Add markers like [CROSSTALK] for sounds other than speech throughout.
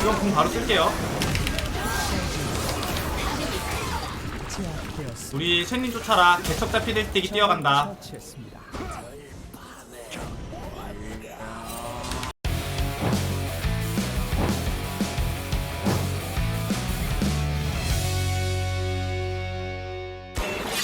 이건 공 바로 쓸게요. 우리 쉔님 쫓아라. 개척자 피들스틱이 뛰어간다. 처치했습니다.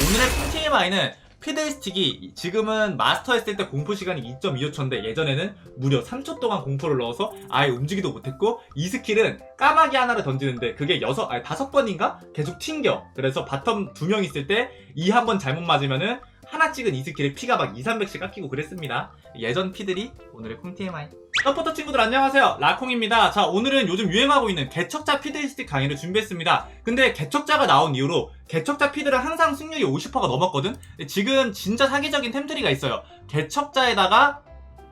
오늘의 TMI는 피들스틱이 지금은 마스터 했을 때 공포 시간이 2.25초인데 예전에는 무려 3초 동안 공포를 넣어서 아예 움직이도 못했고 이 스킬은 까마귀 하나를 던지는데 그게 여섯 아니 다섯 번인가? 계속 튕겨. 그래서 바텀 두 명 있을 때 이 한 번 잘못 맞으면은 하나 찍은 이 스킬에 피가 막 2, 300씩 깎이고 그랬습니다. 예전 피들이 오늘의 콩 TMI 서포터 친구들 안녕하세요. 라콩입니다. 자 오늘은 요즘 유행하고 있는 개척자 피들스틱 강의를 준비했습니다. 근데 개척자가 나온 이후로 개척자 피들은 항상 승률이 50%가 넘었거든? 지금 진짜 사기적인 템트리가 있어요. 개척자에다가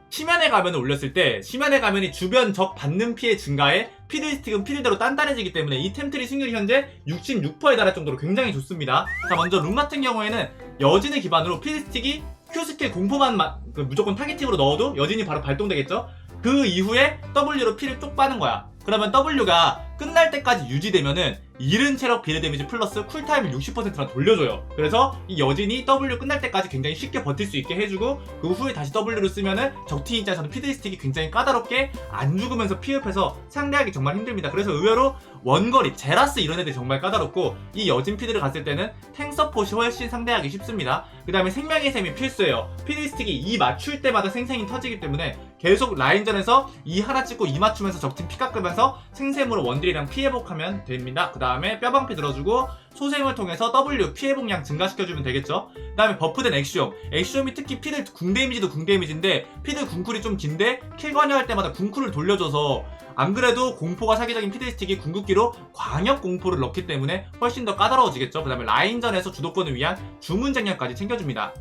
심연의 가면을 올렸을 때 심연의 가면이 주변 적 받는 피해 증가에 피들스틱은 피들대로 단단해지기 때문에 이 템트리 승률이 현재 66%에 달할 정도로 굉장히 좋습니다. 자 먼저 룸 같은 경우에는 여진을 기반으로 피들스틱이 Q 스킬 공포만 마- 그 무조건 타겟팅으로 넣어도 여진이 바로 발동되겠죠 그 이후에 W로 피를 쪽 빠는 거야. 그러면 W가 끝날 때까지 유지되면은 잃은 체력 비례 데미지 플러스 쿨타임을 60%나 돌려줘요. 그래서 이 여진이 W 끝날 때까지 굉장히 쉽게 버틸 수 있게 해주고 그 후에 다시 W를 쓰면은 적팀 입장에서는 피드 스틱이 굉장히 까다롭게 안 죽으면서 피흡해서 상대하기 정말 힘듭니다. 그래서 의외로 원거리, 제라스 이런 애들이 정말 까다롭고 이 여진 피드를 갔을 때는 탱 서폿이 훨씬 상대하기 쉽습니다. 그 다음에 생명의 셈이 필수예요. 피드 스틱이 이 맞출 때마다 생생이 터지기 때문에 계속 라인전에서 이 하나 찍고 이 맞추면서 적팀 피 깎으면서 생샘으로 원딜이랑 피 회복하면 됩니다. 그 다음에 뼈방피 들어주고 소생을 통해서 W 피 회복량 증가시켜주면 되겠죠. 그 다음에 버프된 엑시옴. 엑시옴이 특히 피들 궁 데미지도 궁 데미지인데 피들 궁쿨이 좀 긴데 킬 관여할 때마다 궁쿨을 돌려줘서 안 그래도 공포가 사기적인 피드스틱이 궁극기로 광역 공포를 넣기 때문에 훨씬 더 까다로워지겠죠. 그 다음에 라인전에서 주도권을 위한 주문 장력까지 챙겨줍니다.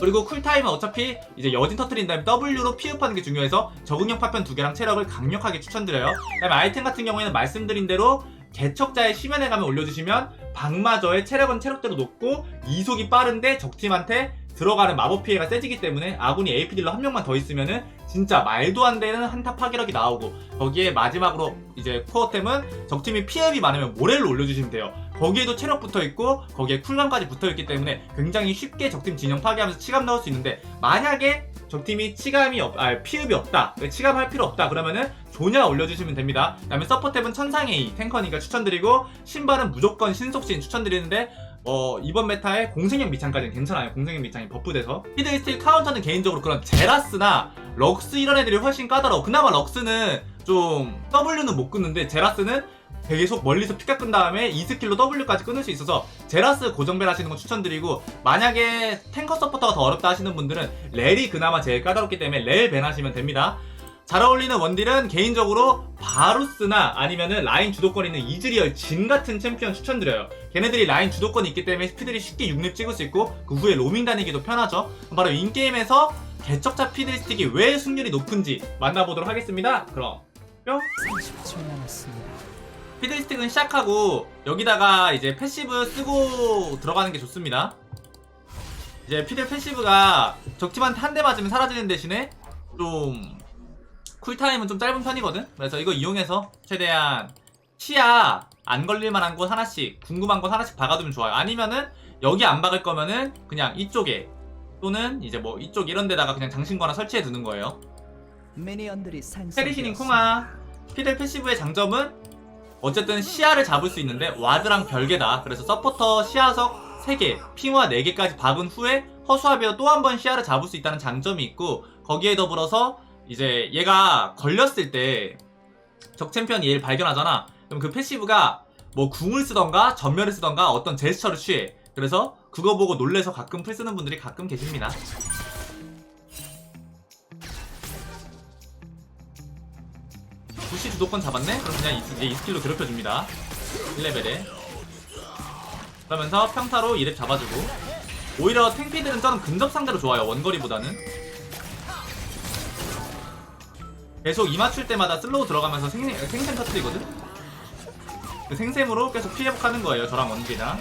그리고 쿨타임은 어차피 이제 여진 터트린 다음에 W로 피흡하는 게 중요해서 적응력 파편 두 개랑 체력을 강력하게 추천드려요. 그다음에 아이템 같은 경우에는 말씀드린 대로 개척자의 심연에 가면 올려주시면 방마저의 체력은 체력대로 높고 이속이 빠른데 적팀한테 들어가는 마법 피해가 세지기 때문에 아군이 AP 딜러 한 명만 더 있으면은 진짜 말도 안 되는 한타 파괴력이 나오고 거기에 마지막으로 이제 코어템은 적팀이 피해비 많으면 모렐로 올려주시면 돼요. 거기에도 체력 붙어 있고 거기에 쿨감까지 붙어 있기 때문에 굉장히 쉽게 적팀 진영 파괴하면서 치감 넣을 수 있는데 만약에 적팀이 치감이 없, 아 피흡이 없다, 치감할 필요 없다 그러면은 조냐 올려주시면 됩니다. 그 다음에 서포탭은 천상의 탱커니까 추천드리고 신발은 무조건 신속신 추천드리는데 어, 이번 메타에 공생력 미창까지는 괜찮아요. 공생력 미창이 버프돼서. 피드스틸 카운터는 개인적으로 그런 제라스나 럭스 이런 애들이 훨씬 까다로워. 그나마 럭스는 좀 W는 못 끊는데 제라스는 계속 멀리서 피가 끈 다음에 이 스킬로 W까지 끊을 수 있어서 제라스 고정벨 하시는 거 추천드리고 만약에 탱커 서포터가 더 어렵다 하시는 분들은 렐이 그나마 제일 까다롭기 때문에 렐 벤 하시면 됩니다. 잘 어울리는 원딜은 개인적으로 바루스나 아니면은 라인 주도권 있는 이즈리얼 진 같은 챔피언 추천드려요. 걔네들이 라인 주도권이 있기 때문에 스피들이 쉽게 6렙 찍을 수 있고 그 후에 로밍 다니기도 편하죠. 바로 인게임에서 개척자 피드스틱이 왜 승률이 높은지 만나보도록 하겠습니다. 그럼 뿅! 30초 남았습니다. 피드스틱은 시작하고 여기다가 이제 패시브 쓰고 들어가는 게 좋습니다. 이제 피드 패시브가 적팀한테 한 대 맞으면 사라지는 대신에 좀 쿨타임은 좀 짧은 편이거든. 그래서 이거 이용해서 최대한 치아 안 걸릴 만한 곳 하나씩 궁금한 곳 하나씩 박아두면 좋아요. 아니면은 여기 안 박을 거면은 그냥 이쪽에 또는 이제 뭐 이쪽 이런 데다가 그냥 장신거나 설치해 두는 거예요. 페리시닝. 콩아 피들 패시브의 장점은 어쨌든 시야를 잡을 수 있는데 와드랑 별개다. 그래서 서포터 시야석 3개 핑화 4개까지 박은 후에 허수아비어 또한 번 시야를 잡을 수 있다는 장점이 있고 거기에 더불어서 이제 얘가 걸렸을 때 적 챔피언이 얘를 발견하잖아. 그럼 그 패시브가 뭐 궁을 쓰던가 전멸을 쓰던가 어떤 제스처를 취해. 그래서 그거 보고 놀래서 가끔 풀 쓰는 분들이 가끔 계십니다 부시 주도권 잡았네? 그럼 그냥 이, 이 스킬로 괴롭혀줍니다. 1레벨에. 그러면서 평타로 2렙 잡아주고. 오히려 탱피들은 저는 근접 상대로 좋아요 원거리보다는. 계속 이 맞출 때마다 슬로우 들어가면서 생, 생샘 터트리거든? 그 생샘으로 계속 피해 복하는 거예요 저랑 원기랑.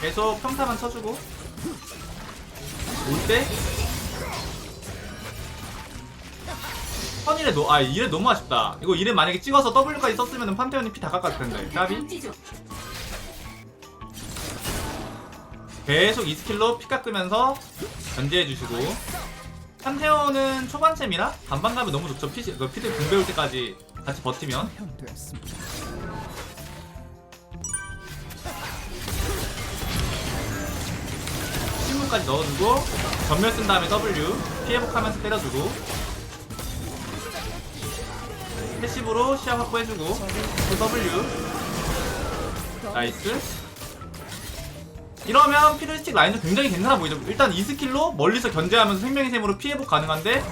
계속 평타만 쳐주고. 올때 선이래 노, 아 이래 너무 아쉽다. 이거 이래 만약에 찍어서 W까지 썼으면 판테온이 피 다 깎았을 텐데. 까비? 계속 이 스킬로 피 깎으면서 견제해주시고 판테온은 초반챔이라 반반 가면 너무 좋죠. 피, 그 피들 공 배울 때까지 같이 버티면. 신문까지 넣어주고 전멸 쓴 다음에 W 피해 복하면서 때려주고 패시브로 시야 확보해주고. 또 W. 나이스. 이러면 피드스틱 라인도 굉장히 괜찮아 보이죠. 일단 이 스킬로 멀리서 견제하면서 생명의 셈으로 피해복 가능한데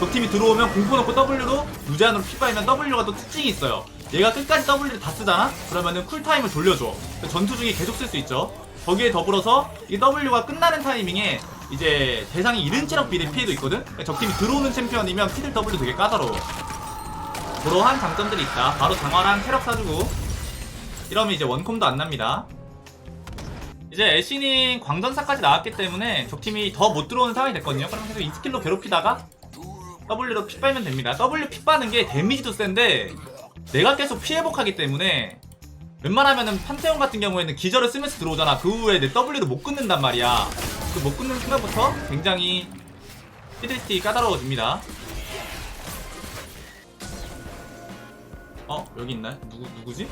적팀이 들어오면 공포 넣고 W로 무제한으로 피 빠이면 W가 또 특징이 있어요. 얘가 끝까지 W를 다 쓰잖아? 그러면은 쿨타임을 돌려줘. 전투 중에 계속 쓸 수 있죠. 거기에 더불어서 이 W가 끝나는 타이밍에 이제 대상이 이른 체력 비례 피해도 있거든? 적팀이 들어오는 챔피언이면 피들 W 되게 까다로워 그러한 장점들이 있다 바로 장화랑 체력 사주고 이러면 이제 원콤도 안 납니다 이제 애쉬님 광전사까지 나왔기 때문에 적팀이 더 못 들어오는 상황이 됐거든요. 그럼 계속 이 스킬로 괴롭히다가 W로 피 빨면 됩니다. W 피 빠는 게 데미지도 센데 내가 계속 피해복하기 때문에 웬만하면은 판테온 같은 경우에는 기절을 쓰면서 들어오잖아. 그 후에 내 W를 못 끊는단 말이야. 그 못 끊는 순간부터 굉장히 피드스틱이 까다로워집니다. 어 여기 있나요? 누구 누구지?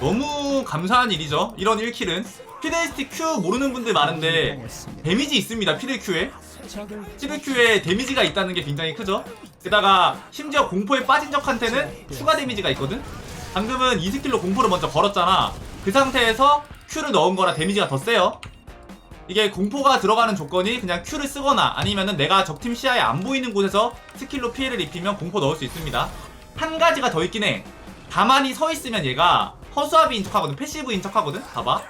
너무 감사한 일이죠. 이런 1킬은. 피데스틱 Q 모르는 분들 많은데. 데미지 있습니다. 피데 Q에. 피데 Q에 데미지가 있다는 게 굉장히 크죠. 게다가 심지어 공포에 빠진 적한테는 추가 데미지가 있거든. 방금은 이 스킬로 공포를 먼저 걸었잖아. 그 상태에서 Q를 넣은 거라 데미지가 더 세요. 이게 공포가 들어가는 조건이 그냥 Q를 쓰거나 아니면은 내가 적팀 시야에 안 보이는 곳에서 스킬로 피해를 입히면 공포 넣을 수 있습니다. 한 가지가 더 있긴 해. 가만히 서 있으면 얘가 허수아비인 척하거든. 패시브인 척하거든. 봐봐.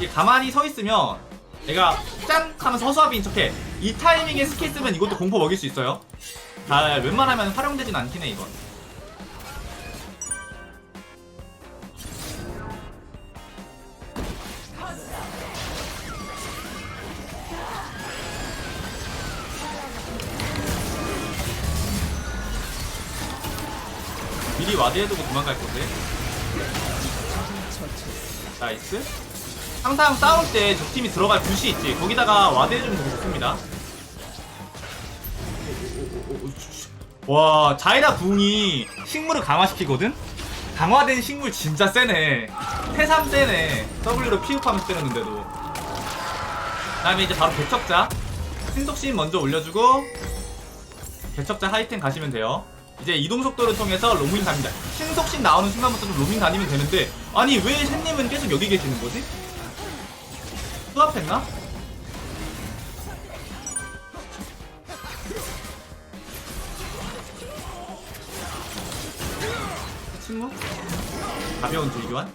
이 가만히 서 있으면 얘가 짠 하면서 허수아비인 척해. 이 타이밍에 스킬 쓰면 이것도 공포 먹일 수 있어요. 잘 웬만하면 활용되진 않긴 해 이건. 미리 와드해두고 도망갈 건데. 나이스. 항상 싸울 때 적팀이 들어갈 붓이 있지. 거기다가 와드해주면 되게 좋습니다. 와, 자이라 궁이 식물을 강화시키거든? 강화된 식물 진짜 세네. 태삼 세네. W로 피흡하면서 때렸는데도. 그 다음에 이제 바로 개척자. 신속신 먼저 올려주고, 개척자 하이템 가시면 돼요. 이제 이동 속도를 통해서 로밍 갑니다. 신속신 나오는 순간부터 좀 로밍 다니면 되는데, 아니 왜 샌님은 계속 여기 계시는 거지? 수합했나? 침묵? 가벼운 질교환?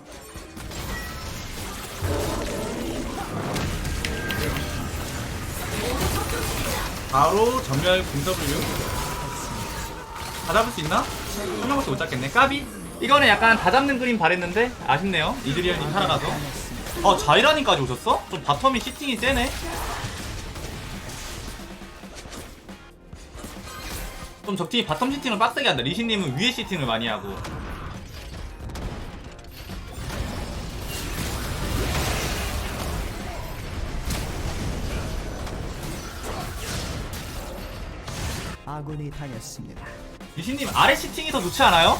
바로 전멸 공 W 다 잡을 수 있나? 한 명밖에 못 잡겠네 까비? 이거는 약간 다 잡는 그림 바랬는데 아쉽네요 이드리얼님 살아가서 어 자이라님까지 오셨어? 좀 바텀이 시팅이 세네 좀 적팀이 바텀 시팅을 빡세게 한다 리신님은 위에 시팅을 많이 하고 아군이 당했습니다. 리신님 아래 시팅이 더 좋지 않아요?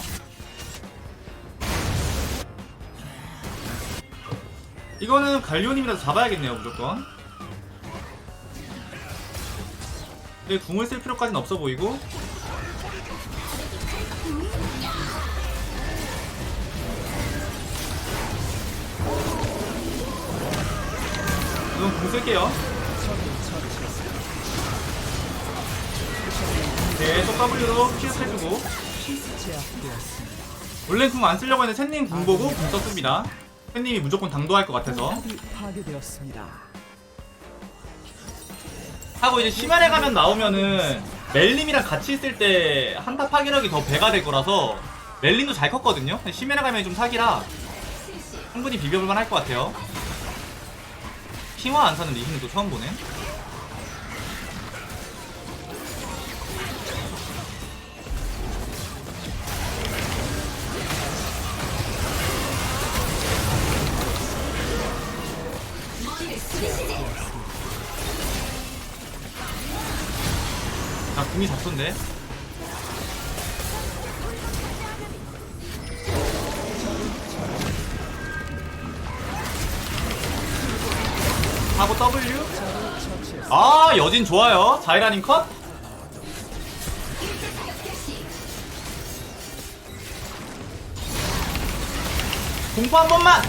이거는 갈리오님이라도 잡아야겠네요 무조건. 근데 궁을 쓸 필요까지는 없어 보이고. 이건 궁 쓸게요 네, 또 W로 피흡해주고 제압되었습니다. 원래 궁 안 쓰려고 했는데 샌님 궁 보고 궁 썼습니다. 샌님이 무조건 당도할 것 같아서. 하고 이제 심연에 가면 나오면은 멜림이랑 같이 있을 때 한타 파괴력이 더 배가 될 거라서 멜림도 잘 컸거든요. 심연에 가면 좀 사기라 충분히 비벼볼만 할 것 같아요. 핑화 안 사는 리신은 또 처음 보네. 궁이 잡던데. 하고 W. 아, 여진 좋아요. 자이라님 컷. 공포 한 번만.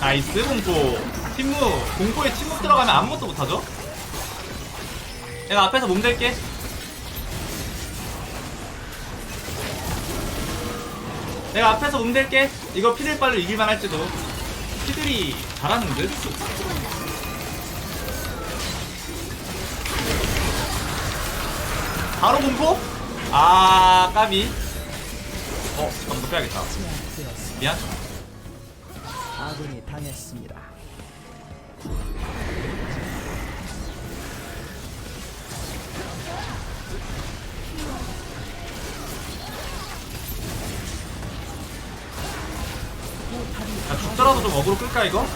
나이스 공포. 침묵. 공포에 침묵 들어가면 아무것도 못하죠. 내가 앞에서 몸댈게. 내가 앞에서 몸댈게. 이거 피들 빨로 이길만 할지도. 피들이 잘하는 듯. 바로 공포? 아, 까비. 어, 잠깐만, 더 빼야겠다. 미안. 아군이 당했습니다. 야, 죽더라도 좀 어그로 끌까, 이거?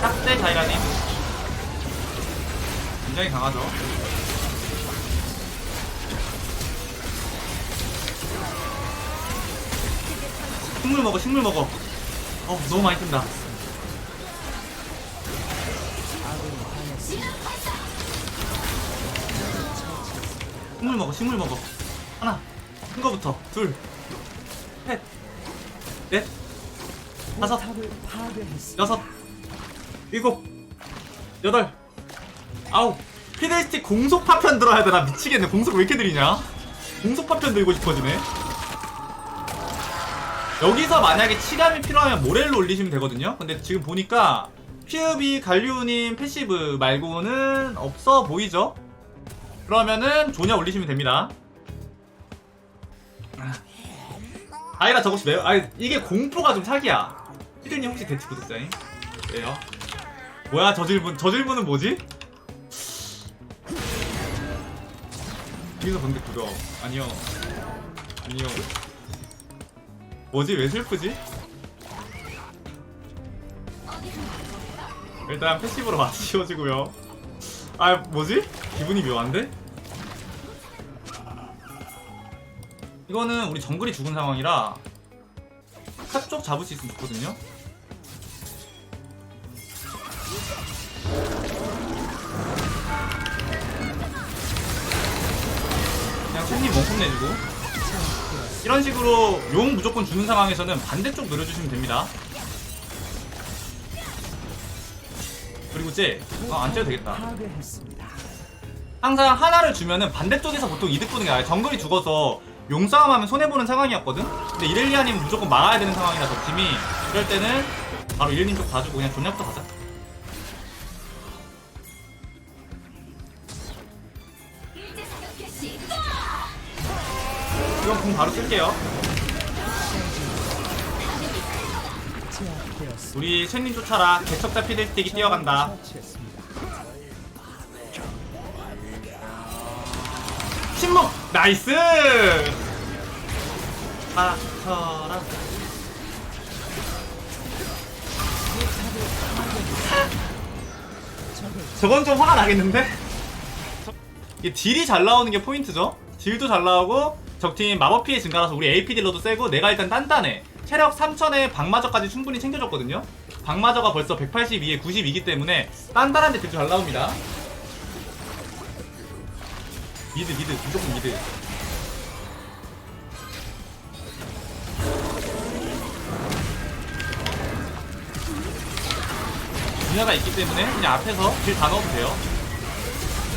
딱대 자이라님. 굉장히 강하죠. 식물 먹어, 식물 먹어. 어, 너무 많이 뜬다. 식물 먹어, 식물 먹어. 하나, 큰 거부터. 둘, 셋, 넷, 다섯. 여섯, 일곱, 여덟, 아홉. 피델스틱 공속 파편 들어야 되나 미치겠네. 공속 왜 이렇게 들이냐? 공속 파편 들고 싶어지네. 여기서 만약에 치감이 필요하면 모렐로 올리시면 되거든요. 근데 지금 보니까 피읍이 갈리오님 패시브 말고는 없어 보이죠? 그러면은 조냐 올리시면 됩니다. 아이라 저것이 매우 아 이게 공포가 좀 사기야. 피들님 혹시 대치 구독자임? 왜요? 뭐야 저 질문 저 질문은 뭐지? 여기서 본데 구독 아니요 아니요 뭐지 왜 슬프지? 일단 패시브로 [LAUGHS] 맞추어지고요 아 뭐지? 기분이 묘한데? 이거는 우리 정글이 죽은 상황이라 탑쪽 잡을 수 있으면 좋거든요. 그냥 팬님 원콤 내주고. 이런 식으로 용 무조건 주는 상황에서는 반대쪽 노려주시면 됩니다. 그리고 쟤 어, 안 째도 되겠다. 항상 하나를 주면은 반대쪽에서 보통 이득 보는 게 아니라 정글이 죽어서 용싸움하면 손해보는 상황이었거든? 근데 이렐리아님은 무조건 막아야 되는 상황이라 저 팀이 이럴 때는 바로 이렐님 쪽 봐주고 그냥 존약부터 가자 이건 공 바로 쓸게요. 우리 쉔님 쫓아라 개척자 피들스틱이 뛰어간다. 침묵 나이스! 아쳐라. 저건 좀 화가 나겠는데? 이게 딜이 잘 나오는 게 포인트죠? 딜도 잘 나오고 적팀 마법 피해 증가라서 우리 AP 딜러도 세고 내가 일단 단단해. 체력 3000에 방마저까지 충분히 챙겨줬거든요? 방마저가 벌써 182에 92이기 때문에 단단한 데 딜도 잘 나옵니다 미드 미드. 무조건 미드. 분야가 있기 때문에 그냥 앞에서 딜다 넣어도 돼요.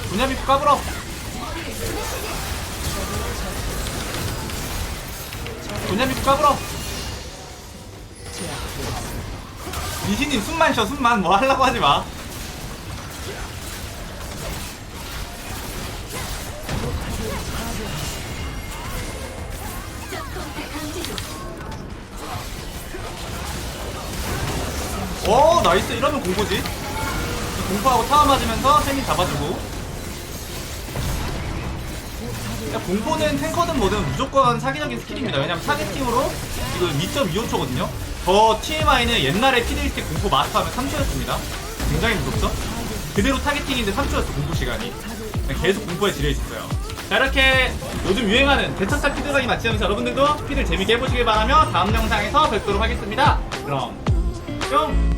분야 비프 까불어. 분야 비프 까불어. 리신님 숨만 쉬어 숨만. 뭐 하려고 하지마 오 나이스. 이러면 공포지. 공포하고 타워 맞으면서 샌님 잡아주고. 야, 공포는 탱커든 뭐든 무조건 사기적인 스킬입니다. 왜냐면 타겟팅으로 이거 2.25초거든요. 저 TMI는 옛날에 피드스틱 공포 마스터하면 3초였습니다. 굉장히 무섭죠? 그대로 타겟팅인데 3초였어 공포 시간이. 계속 공포에 지려 있었어요. 자 이렇게 요즘 유행하는 대처사 피드강이 맞지않으면서 여러분들도 피드 재밌게 해보시길 바라며 다음 영상에서 뵙도록 하겠습니다. 그럼 뿅